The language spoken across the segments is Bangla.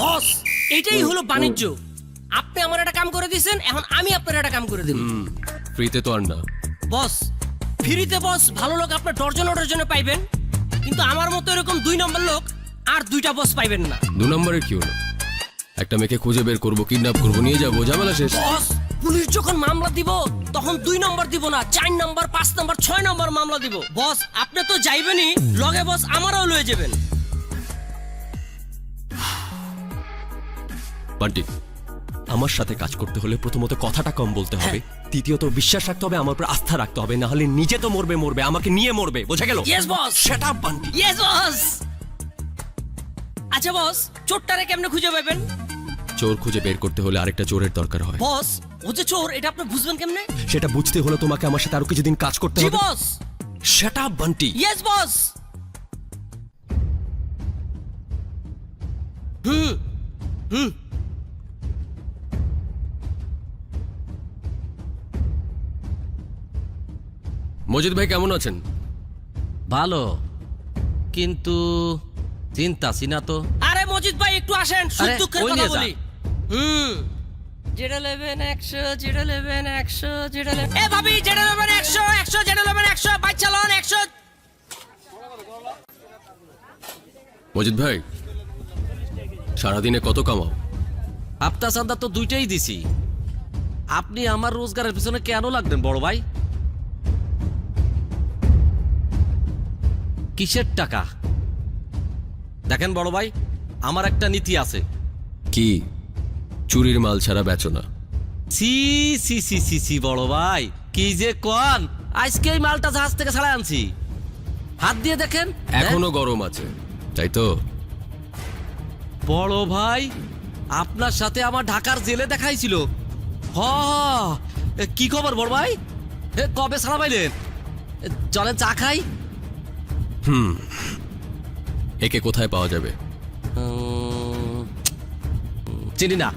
বস এটাই হলো বাণিজ্য। আপনি আমার একটা কাম করে দিয়েছেন এখন আমি আপনার একটা কাম করে দেব। ফ্রিতে তো আর না। বস ফ্রিতে বস ভালো লোক আপনার ডর্জন ডর্জনে পাইবেন। কিন্তু আমার মতো এরকম দুই নম্বর লোক আর দুইটা বস পাইবেন না। দু নম্বরের কি হলো? একটা মেয়েকে খুঁজে বের করব কিডন্যাপ করব নিয়ে যাব ঝামেলা শেষ। বস পুলিশ যখন মামলা দিব তখন দুই নম্বর দিব না চার নম্বর পাঁচ নম্বর ছয় নম্বর মামলা দিব। বস আপনি তো যাইবেনই লগে বস আমারও লয়ে যাবেন। বান্টি আমার সাথে কাজ করতে হলে প্রথমত কথাটা কম বলতে হবে। দ্বিতীয়ত বিশ্বাস রাখতে হবে আমার উপর আস্থা রাখতে হবে না হলে নিজে তো মরবে মরবে আমাকে নিয়ে মরবে। বোঝা গেল? Yes boss set up Bunty. Yes boss আচ্ছা বস চোরটারে কেমনে খুঁজে পাবেন? চোর খুঁজে বের করতে হলে আরেকটা চোরের দরকার হয়। বস ও যে চোর এটা আপনি বুঝবেন কেমনে? সেটা বুঝতে হলে তোমাকে আমার সাথে আরও কিছুদিন কাজ করতে জি হবে। Boss set up Bunty. Yes boss hmm hmm Majid ভাই কেমন আছেন? ভালো। কিন্তু চিন্তা না তো। আরে মজিদ ভাই একটু আসেন সুখ দুঃখের কথা বলি। হুম। একশো একশো এ ভাবি একশো একশো একশো বাইক চালান একশো। মজিদ ভাই সারাদিনে কত কামাও? আপতা চান্দা তো দুইটাই দিছি। আপনি আমার রোজগারের পিছনে কেন লাগলেন বড় ভাই? কিসের টাকা? দেখেন বড় ভাই আমার একটা নীতি আছে। কি? চুরির মাল ছাড়া বেচো না। সি সি সি সি সি বড় ভাই কি যে কন? আজকে এই মালটা জাহাজ থেকে ছাড়া আনছি। হাত দিয়ে দেখেন এখনও গরম আছে তাই তো? বড় ভাই আপনার সাথে আমার ঢাকার জেলে দেখাইছিল। হ কি খবর বড় ভাই? এ, কবে ছাড়া পাইলেন? চলেন চা খাই। একে কোথায় পাওয়া যাবে? চিনি না।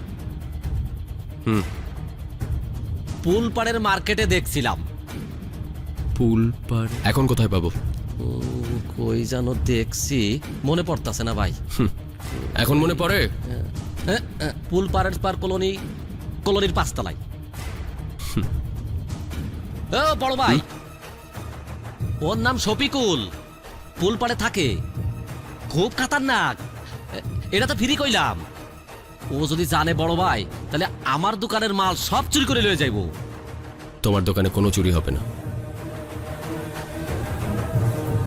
হুম। পুলপাড়ের মার্কেটে দেখছিলাম। পুল পার এখন কোথায় পাবো? কই যেন দেখছি। মনে পড়তাছে না ভাই। এখন মনে পড়ে? এ, এ, পুলপাড়ের পার কলোনি কলোনির পাঁচতলায়। ও বড় ভাই। ওর নাম শফিকুল। পুলপাড়ে থাকে। খুব খাতারনাক। এটা তো ফ্রি কইলাম। ও যদি জানে বড় ভাই, তাহলে আমার দোকানের মাল সব চুরি করে লয়ে যাইব। তোমার দোকানে কোনো চুরি হবে না।